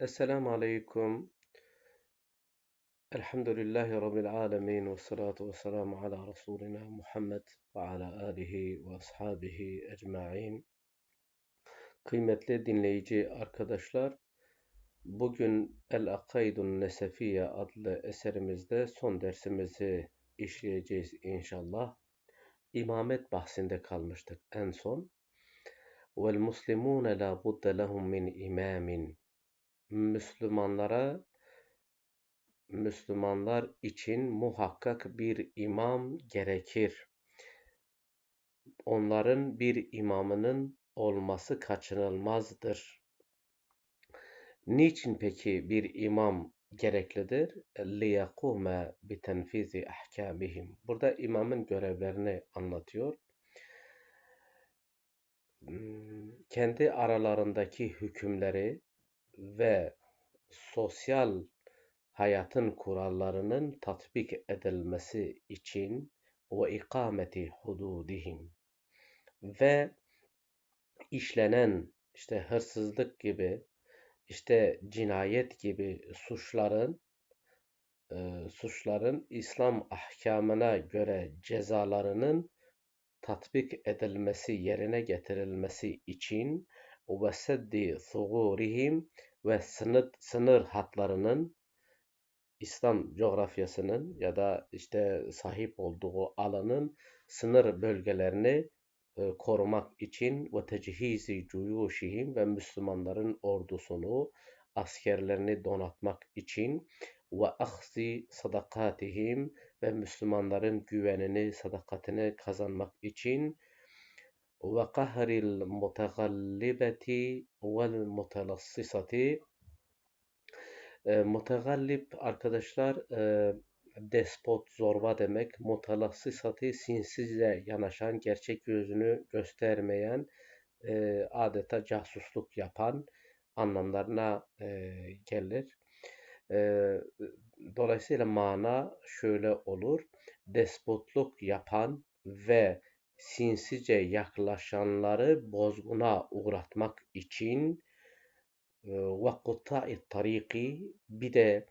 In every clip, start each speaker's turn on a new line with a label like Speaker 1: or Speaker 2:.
Speaker 1: Esselamu Aleyküm. Elhamdülillahi Rabbil Alemin ve salatu ve selamu ala Resulina Muhammed ve ala alihi ve ashabihi ecma'in. Kıymetli dinleyici arkadaşlar, bugün El-Akaidun Nesefiye adlı eserimizde son dersimizi işleyeceğiz inşallah. İmamet bahsinde kalmıştık en son. Vel muslimune la budde lehum min imamin. Müslümanlara Müslümanlar için muhakkak bir imam gerekir. Onların bir imamının olması kaçınılmazdır. Niçin peki bir imam gereklidir? لِيَقُومَ بِتَنْفِذِ اَحْكَامِهِمْ Burada imamın görevlerini anlatıyor. Kendi aralarındaki hükümleri ve sosyal hayatın kurallarının tatbik edilmesi için ve ikameti hududihim ve işlenen işte hırsızlık gibi işte cinayet gibi suçların e, suçların İslam ahkamına göre cezalarının tatbik edilmesi yerine getirilmesi için ve seddi thugurihim ve sınır, sınır hatlarının İslam coğrafyasının ya da işte sahip olduğu alanın sınır bölgelerini e, korumak için ve tecihizi cuyuşihim ve Müslümanların ordusunu, askerlerini donatmak için ve ahzi sadakatihim ve Müslümanların güvenini, sadakatini kazanmak için ve kahril mutegallibeti vel mutelassisati e, mutagallip arkadaşlar e, despot, zorba demek. Mutalassisati sinsizce yanaşan, gerçek yüzünü göstermeyen, e, adeta casusluk yapan anlamlarına e, gelir. Dolayısıyla mana şöyle olur. Despotluk yapan ve sinsice yaklaşanları bozguna uğratmak için ve kutta'i tariki bir de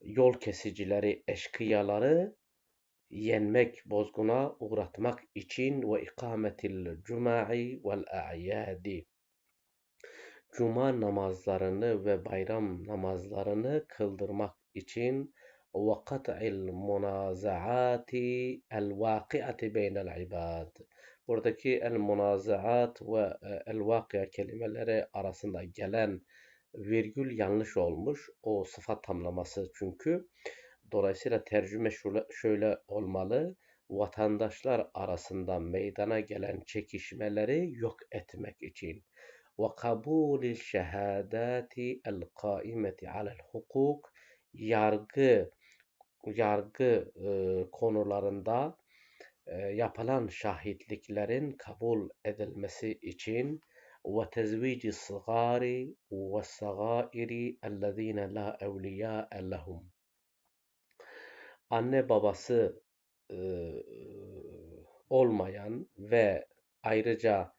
Speaker 1: yol kesicileri, eşkıyaları yenmek, bozguna uğratmak için ve ikametil cuma'i vel a'yadi. Cuma namazlarını ve bayram namazlarını kıldırmak için munazaati el vakiati beynel ibad. Buradaki el munazaat ve el vakia kelimeleri arasında gelen virgül yanlış olmuş. O sıfat tamlaması çünkü. Dolayısıyla tercüme şöyle, şöyle olmalı. Vatandaşlar arasında meydana gelen çekişmeleri yok etmek için. Ve kabulil şehadati el kaimeti alel hukuk yargı yargı e, konularında e, yapılan şahitliklerin kabul edilmesi için ve tezvici sigari ve sagairi ellezine la evliya lehum. Anne babası e, olmayan ve ayrıca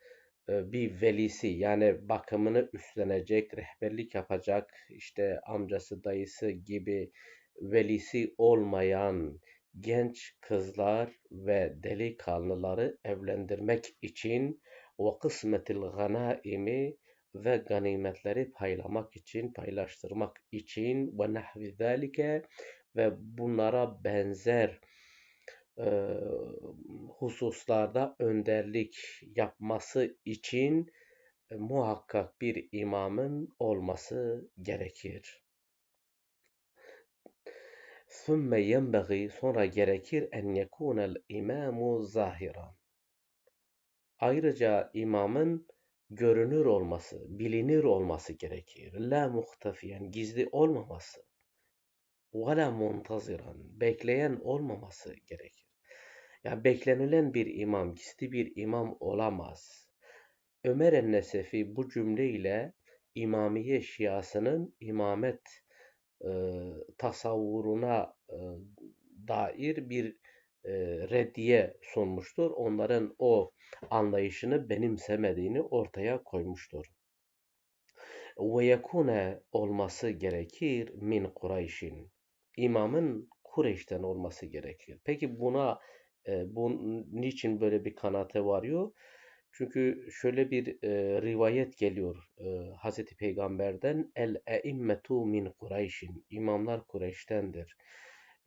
Speaker 1: bir velisi yani bakımını üstlenecek, rehberlik yapacak işte amcası, dayısı gibi velisi olmayan genç kızlar ve delikanlıları evlendirmek için ve kısmetil ganaimi ve ganimetleri paylamak için, paylaştırmak için ve nahvi zalike ve bunlara benzer e, hususlarda önderlik yapması için e, muhakkak bir imamın olması gerekir. ثُمَّ يَنْبَغِي Sonra gerekir en yekunel imamu zahiran. Ayrıca imamın görünür olması, bilinir olması gerekir. La muhtafiyen, gizli olmaması. Ve la muntaziran, bekleyen olmaması gerekir. Yani beklenilen bir imam, gizli bir imam olamaz. Ömer el-Nesefi bu cümleyle İmamiye Şiasının imamet e, tasavvuruna e, dair bir e, reddiye sunmuştur. Onların o anlayışını benimsemediğini ortaya koymuştur. ve yekune olması gerekir min Kureyş'in. İmamın Kureyş'ten olması gerekir. Peki buna e, bunun niçin böyle bir kanaate varıyor? Çünkü şöyle bir e, rivayet geliyor e, Hazreti Peygamber'den el eimmetu min Kureyş'in. İmamlar Kureyş'tendir.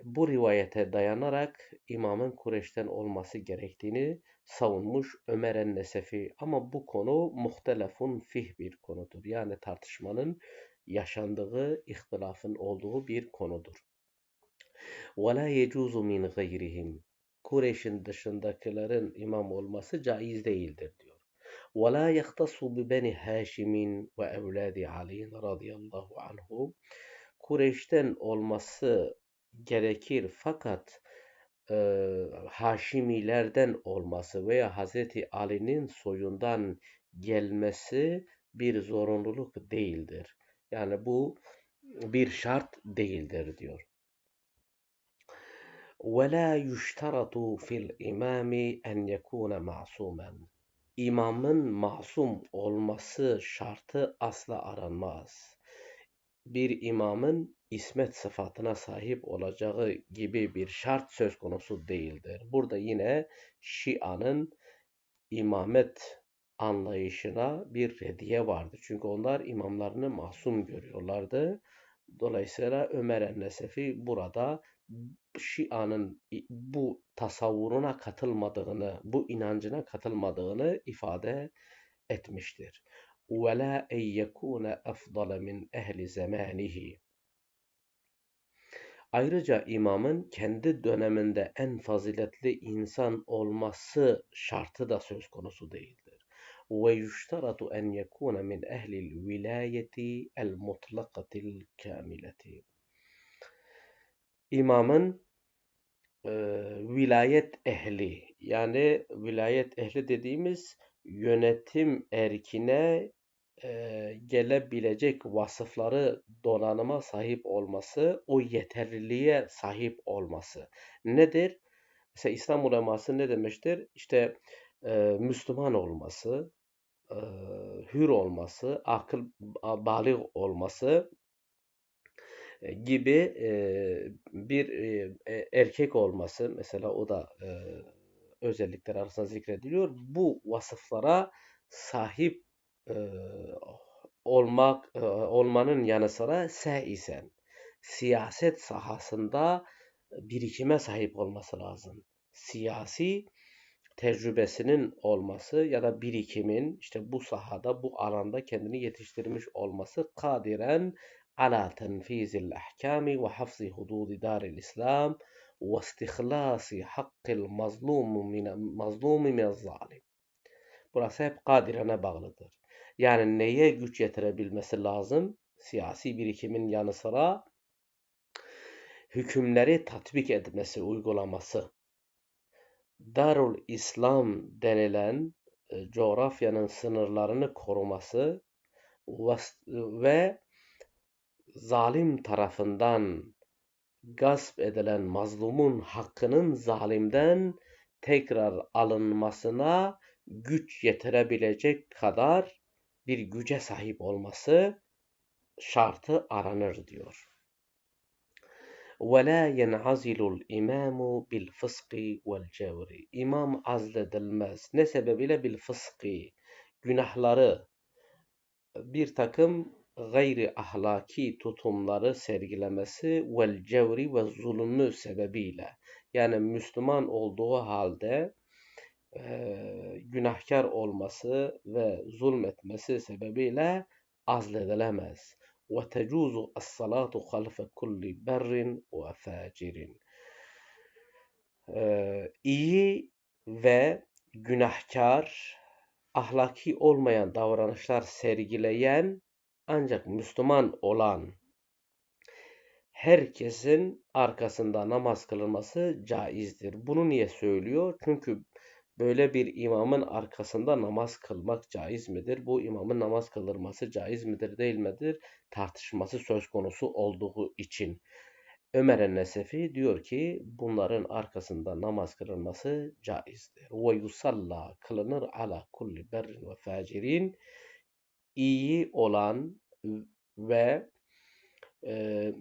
Speaker 1: Bu rivayete dayanarak imamın Kureyş'ten olması gerektiğini savunmuş Ömer en-Nesefi. Ama bu konu muhtelefun fih bir konudur. Yani tartışmanın yaşandığı, ihtilafın olduğu bir konudur. وَلَا يَجُوزُ مِنْ غَيْرِهِمْ Kureyş'in dışındakilerin imam olması caiz değildir diyor. وَلَا يَخْتَصُ بِبَنِ هَاشِمٍ وَاَوْلَادِ عَلِيٍّ radıyallahu anhu Kureyş'ten olması gerekir fakat e, Haşimilerden olması veya Hazreti Ali'nin soyundan gelmesi bir zorunluluk değildir. Yani bu bir şart değildir diyor. وَلَا يُشْتَرَطُ فِي الْاِمَامِ اَنْ يَكُونَ مَعْصُومًا İmamın masum olması şartı asla aranmaz. Bir imamın ismet sıfatına sahip olacağı gibi bir şart söz konusu değildir. Burada yine Şia'nın imamet anlayışına bir rediye vardı. Çünkü onlar imamlarını masum görüyorlardı. Dolayısıyla Ömer el-Nesefi burada Şia'nın bu tasavvuruna katılmadığını, bu inancına katılmadığını ifade etmiştir. وَلَا اَنْ يَكُونَ اَفْضَلَ مِنْ اَهْلِ زَمَانِهِ Ayrıca imamın kendi döneminde en faziletli insan olması şartı da söz konusu değildir. وَيُشْتَرَطُ اَنْ يَكُونَ مِنْ اَهْلِ الْوِلَايَةِ الْمُطْلَقَةِ الْكَامِلَةِ İmamın e, vilayet ehli yani vilayet ehli dediğimiz yönetim erkine e, gelebilecek vasıfları donanıma sahip olması, o yeterliliğe sahip olması. Nedir? Mesela İslam uleması ne demiştir? İşte e, Müslüman olması, e, hür olması, akıl balik olması gibi e, bir e, erkek olması mesela o da özellikler arasında zikrediliyor. Bu vasıflara sahip olmak olmanın yanı sıra se isen siyaset sahasında birikime sahip olması lazım. Siyasi tecrübesinin olması ya da birikimin işte bu sahada, bu alanda kendini yetiştirmiş olması kadiren ahkami ve hafzi hududi daril İslam ve istihlasi hakkil mazlumu min mazlumi min zalim. Burası hep kadirene bağlıdır. Yani neye güç yetirebilmesi lazım? Siyasi birikimin yanı sıra hükümleri tatbik etmesi, uygulaması. Darul İslam denilen e, coğrafyanın sınırlarını koruması ve zalim tarafından gasp edilen mazlumun hakkının zalimden tekrar alınmasına güç yetirebilecek kadar bir güce sahip olması şartı aranır diyor. وَلَا يَنْعَزِلُ الْاِمَامُ بِالْفِسْقِ وَالْجَوْرِ İmam azledilmez. Ne sebebiyle? Bil fıski. Günahları, bir takım gayri ahlaki tutumları sergilemesi vel cevri ve zulmü sebebiyle. Yani Müslüman olduğu halde e, günahkar olması ve zulmetmesi sebebiyle azledilemez. Ve tecuzu as-salatu halfe kulli berrin ve facirin. E, iyi ve günahkar, ahlaki olmayan davranışlar sergileyen ancak Müslüman olan herkesin arkasında namaz kılınması caizdir. Bunu niye söylüyor? Çünkü Böyle bir imamın arkasında namaz kılmak caiz midir? Bu imamın namaz kılırması caiz midir değil midir? Tartışması söz konusu olduğu için. Ömer el-Nesefi diyor ki bunların arkasında namaz kılınması caizdir. Ve yusalla kılınır ala kulli berrin ve facirin iyi olan ve e,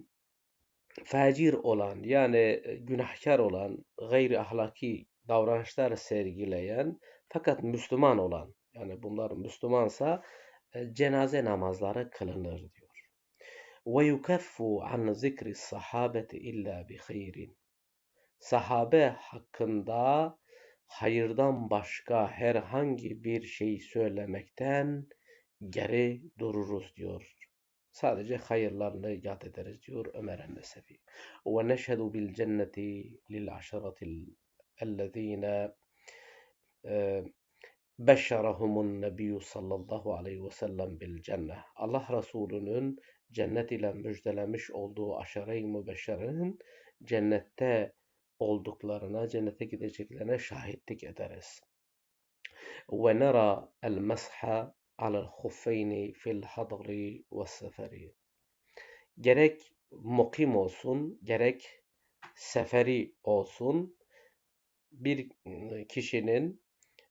Speaker 1: facir olan yani günahkar olan gayri ahlaki davranışlar sergileyen fakat Müslüman olan yani bunlar Müslümansa e, cenaze namazları kılınır diyor. Ve yukeffu an zikri sahabeti illa bi hayrin. Sahabe hakkında hayırdan başka herhangi bir şey söylemekten geri dururuz diyor. Sadece hayırlarını yad ederiz diyor Ömer el-Nesefi. Ve neşhedü bil cenneti lil aşaratil ellezine beşşerahumun nebiyyü sallallahu aleyhi ve sellem bil cennet. Allah Resulü'nün cennet ile müjdelemiş olduğu aşere-i mübeşşerenin cennette olduklarına, cennete gideceklerine şahitlik ederiz. Ve nera el mesha alel huffeyni fil hadri ve seferi. Gerek mukim olsun, gerek seferi olsun bir kişinin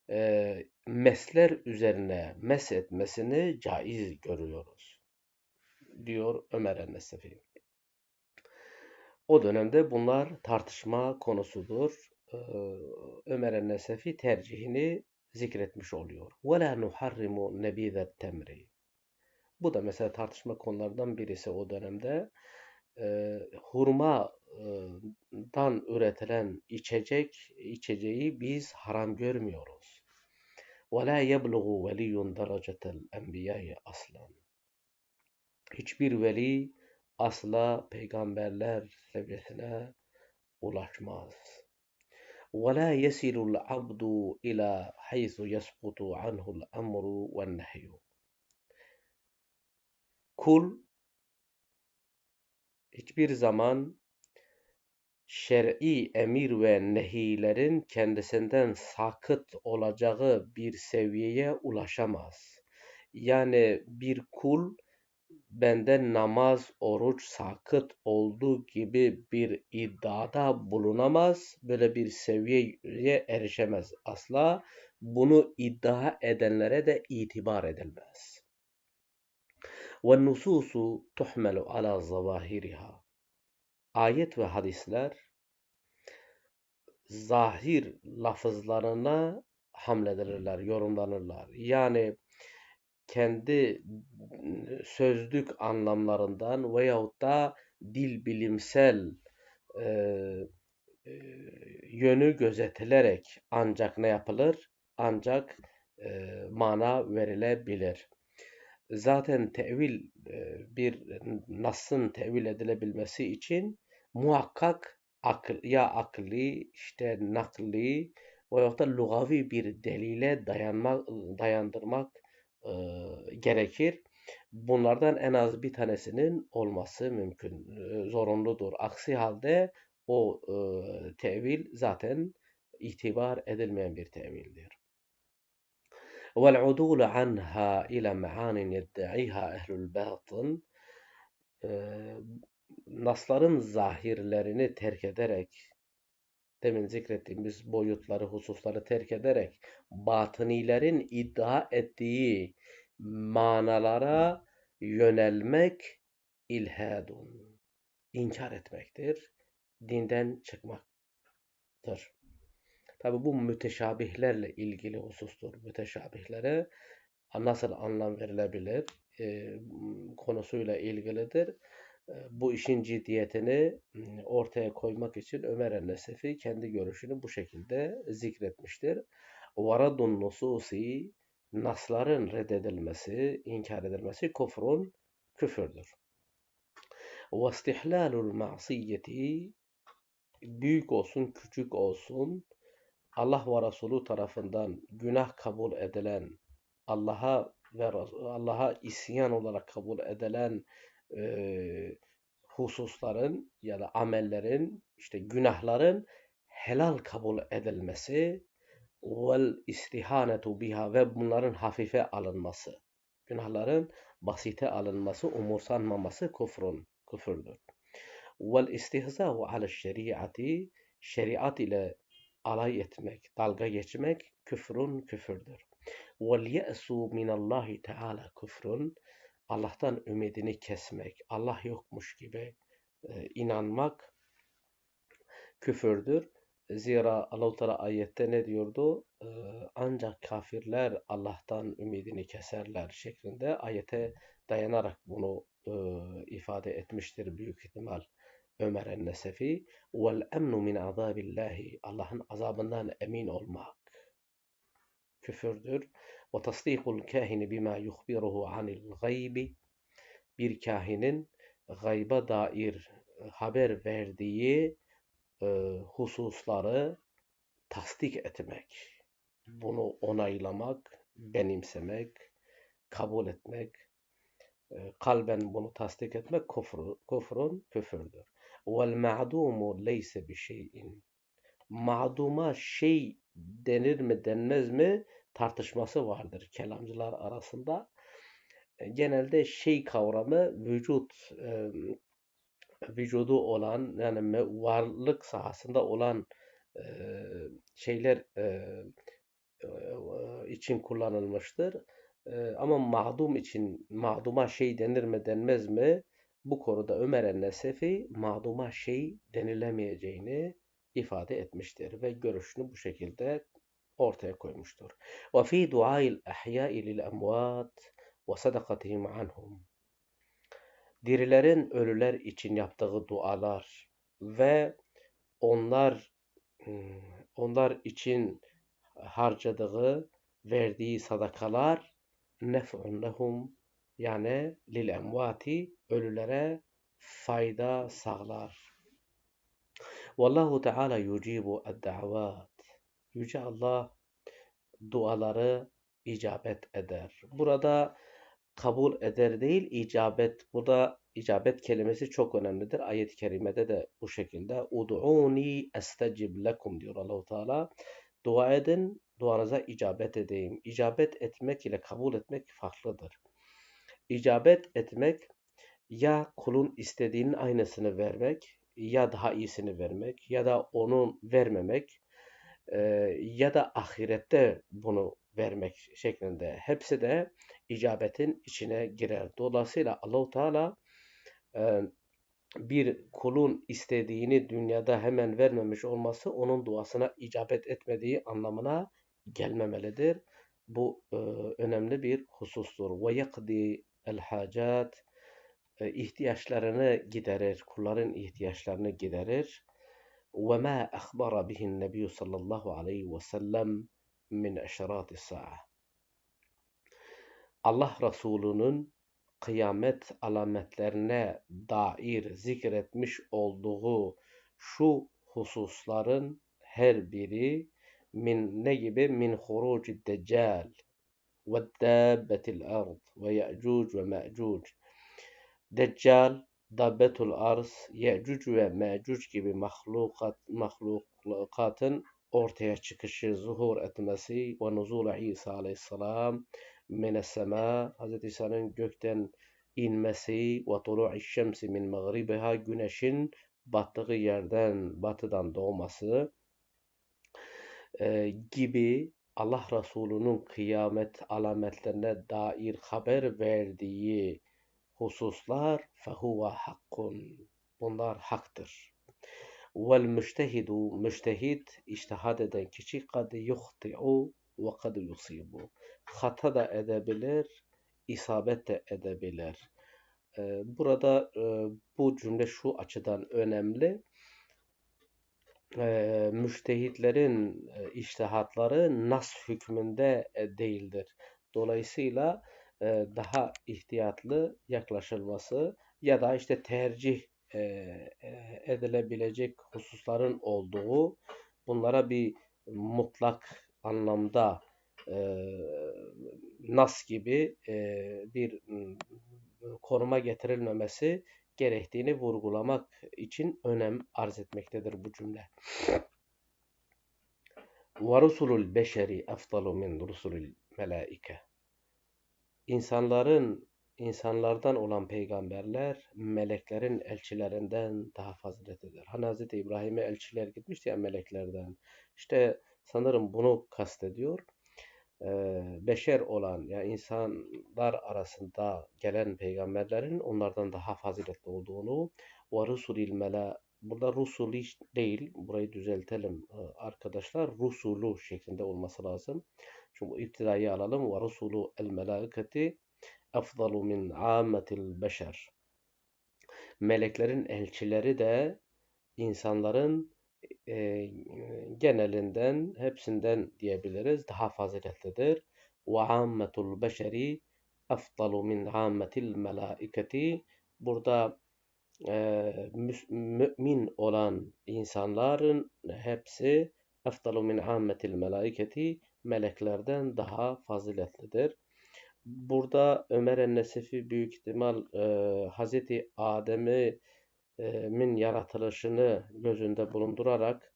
Speaker 1: e, mesler üzerine mes etmesini caiz görüyoruz. Diyor Ömer el-Nesefi. O dönemde bunlar tartışma konusudur. Ee, Ömer el-Nesefi tercihini zikretmiş oluyor. وَلَا نُحَرِّمُ نَب۪يذَ temri. Bu da mesela tartışma konulardan birisi o dönemde. E, hurmadan üretilen içecek, içeceği biz haram görmüyoruz. وَلَا يَبْلُغُ وَلِيٌّ دَرَجَةَ الْاَنْبِيَاءِ aslan. Hiçbir veli asla peygamberler seviyesine ulaşmaz. وَلَا يَسِلُ الْعَبْدُ إِلَى حَيْثُ يَسْقُطُ عَنْهُ الْأَمْرُ وَالنَّهْيُ Kul hiçbir zaman şer'i emir ve nehilerin kendisinden sakıt olacağı bir seviyeye ulaşamaz. Yani bir kul benden namaz, oruç sakıt olduğu gibi bir iddiada bulunamaz. Böyle bir seviyeye erişemez asla. Bunu iddia edenlere de itibar edilmez. وَالنُّسُوسُ تُحْمَلُ عَلَى ظَوَاهِرِهَا Ayet ve hadisler zahir lafızlarına hamledilirler, yorumlanırlar. Yani kendi sözlük anlamlarından veyahut da dil bilimsel e, yönü gözetilerek ancak ne yapılır? Ancak e, mana verilebilir. Zaten tevil e, bir nasın tevil edilebilmesi için muhakkak akl, ya akli, işte nakli veyahut da lugavi bir delile dayanmak, dayandırmak e, gerekir. Bunlardan en az bir tanesinin olması mümkün, e, zorunludur. Aksi halde o e, tevil zaten itibar edilmeyen bir tevildir. وَالْعُدُولُ عَنْهَا إِلَى مَعَانٍ يَدَّعِيهَا اَهْلُ الْبَاطِنِ Nasların zahirlerini terk ederek demin zikrettiğimiz boyutları, hususları terk ederek batınilerin iddia ettiği manalara yönelmek ilhadun. inkar etmektir. Dinden çıkmaktır. Tabi bu müteşabihlerle ilgili husustur. Müteşabihlere nasıl anlam verilebilir e, konusuyla ilgilidir bu işin ciddiyetini ortaya koymak için Ömer el-Nesefi kendi görüşünü bu şekilde zikretmiştir. Varadun nususi nasların reddedilmesi, inkar edilmesi kufrun küfürdür. Ve istihlalul ma'siyeti büyük olsun, küçük olsun Allah ve Resulü tarafından günah kabul edilen Allah'a ve Allah'a isyan olarak kabul edilen e, hususların ya da amellerin, işte günahların helal kabul edilmesi vel istihanetu biha ve bunların hafife alınması. Günahların basite alınması, umursanmaması kufrun, küfürdür. Vel istihza'u ala şeriati şeriat ile alay etmek, dalga geçmek küfrün küfürdür. Vel ye'su minallahi teala küfrün Allah'tan ümidini kesmek, Allah yokmuş gibi e, inanmak küfürdür. Zira Allah Teala ayette ne diyordu? Ancak kafirler Allah'tan ümidini keserler şeklinde ayete dayanarak bunu ifade etmiştir büyük ihtimal Ömer el-Nesefi. Vel emnu min azabillahi. Allah'ın azabından emin olmak küfürdür. Ve tasdikul kahini bima yuhbiruhu anil gaybi. Bir kahinin gayba dair haber verdiği e, hususları tasdik etmek, bunu onaylamak, benimsemek, kabul etmek, e, kalben bunu tasdik etmek kufru, kufrun küfürdür. Vel ma'dumu leyse bir şeyin. Ma'duma şey denir mi denmez mi tartışması vardır kelamcılar arasında. E, genelde şey kavramı vücut e, vücudu olan yani varlık sahasında olan şeyler için kullanılmıştır. Ama mağdum için mağduma şey denir mi denmez mi? Bu konuda Ömer el-Nesefi mağduma şey denilemeyeceğini ifade etmiştir ve görüşünü bu şekilde ortaya koymuştur. Ve fi duail ahya'i lil anhum dirilerin ölüler için yaptığı dualar ve onlar hmm, onlar için harcadığı, verdiği sadakalar nef'un lehum yani lil emvati ölülere fayda sağlar. Vallahu Teala yucibu ed-da'vat. Yüce Allah duaları icabet eder. Burada kabul eder değil icabet. Burada icabet kelimesi çok önemlidir. Ayet-i kerimede de bu şekilde ud'uni estecib lekum diyor Allahu Teala. Dua edin, duanıza icabet edeyim. İcabet etmek ile kabul etmek farklıdır. İcabet etmek ya kulun istediğinin aynısını vermek ya daha iyisini vermek ya da onun vermemek ya da ahirette bunu vermek şeklinde. Hepsi de icabetin içine girer. Dolayısıyla Allahu Teala e, bir kulun istediğini dünyada hemen vermemiş olması onun duasına icabet etmediği anlamına gelmemelidir. Bu e, önemli bir husustur. Ve yakdi el hacat e, ihtiyaçlarını giderir, kulların ihtiyaçlarını giderir. Ve ma akhbara bihin nebiyyü sallallahu aleyhi ve sellem min eşerati sa'a. Allah Resulü'nün kıyamet alametlerine dair zikretmiş olduğu şu hususların her biri min ne gibi min huruci deccal ve dabbetil ard ve ye'cuc ve me'cuc deccal dabbetul arz ye'cuc ve me'cuc gibi mahlukat, mahlukatın ortaya çıkışı, zuhur etmesi ve nuzul İsa aleyhisselam minessemâ Hz. İsa'nın gökten inmesi ve tulu'i şemsi min mağribiha güneşin battığı yerden batıdan doğması e, gibi Allah Resulü'nün kıyamet alametlerine dair haber verdiği hususlar fehuve hakkun. Bunlar haktır. Vel müştehidu müştehid iştihad eden kişi kad yuhti'u ve kad yusibu hata da edebilir, isabet de edebilir. Ee, burada e, bu cümle şu açıdan önemli. Ee, müştehitlerin e, iştihatları nas hükmünde e, değildir. Dolayısıyla daha ihtiyatlı yaklaşılması ya da işte tercih edilebilecek hususların olduğu bunlara bir mutlak anlamda nas gibi bir koruma getirilmemesi gerektiğini vurgulamak için önem arz etmektedir bu cümle. وَرُسُلُ الْبَشَرِ اَفْضَلُ مِنْ رُسُلِ الْمَلَائِكَ İnsanların, insanlardan olan peygamberler, meleklerin elçilerinden daha faziletlidir. Hani Hz. İbrahim'e elçiler gitmişti ya meleklerden. İşte sanırım bunu kastediyor. e, beşer olan yani insanlar arasında gelen peygamberlerin onlardan daha faziletli olduğunu ve rusulil mela burada rusuli değil burayı düzeltelim e, arkadaşlar rusulu şeklinde olması lazım. Çünkü bu iptidayı alalım ve rusulu el melaiketi efdalu min ammetil beşer. Meleklerin elçileri de insanların e, genelinden, hepsinden diyebiliriz daha faziletlidir. Ve ammetul beşeri efdalu min ammetil melaiketi. Burada e, mümin olan insanların hepsi efdalu min ammetil melaiketi meleklerden daha faziletlidir. Burada Ömer en-Nesefi büyük ihtimal e, Hazreti Adem'i min yaratılışını gözünde bulundurarak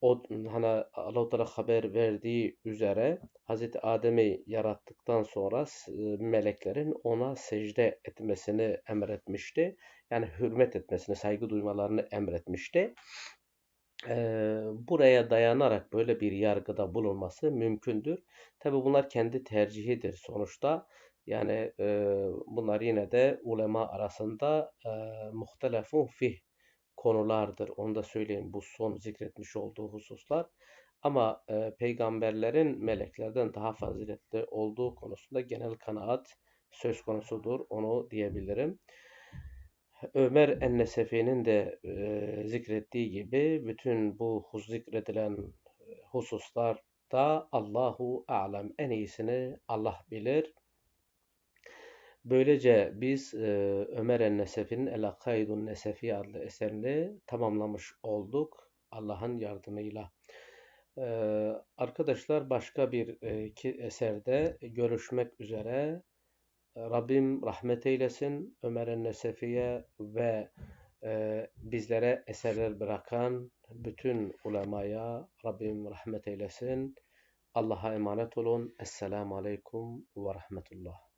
Speaker 1: o hani Allah Teala haber verdiği üzere Hazreti Adem'i yarattıktan sonra meleklerin ona secde etmesini emretmişti. Yani hürmet etmesini, saygı duymalarını emretmişti. Ee, buraya dayanarak böyle bir yargıda bulunması mümkündür. Tabi bunlar kendi tercihidir sonuçta. Yani e, bunlar yine de ulema arasında e, muhtelefun fih konulardır. Onu da söyleyeyim bu son zikretmiş olduğu hususlar. Ama e, peygamberlerin meleklerden daha faziletli olduğu konusunda genel kanaat söz konusudur. Onu diyebilirim. Ömer Ennesefi'nin de e, zikrettiği gibi bütün bu zikredilen hususlarda Allahu alem en iyisini Allah bilir. Böylece biz e, Ömer en-Nesefi'nin El-Akaidun Nesefi adlı eserini tamamlamış olduk Allah'ın yardımıyla. E, arkadaşlar başka bir e, iki eserde görüşmek üzere. Rabbim rahmet eylesin Ömer en-Nesefi'ye ve e, bizlere eserler bırakan bütün ulemaya Rabbim rahmet eylesin. Allah'a emanet olun. Esselamu Aleyküm ve Rahmetullah.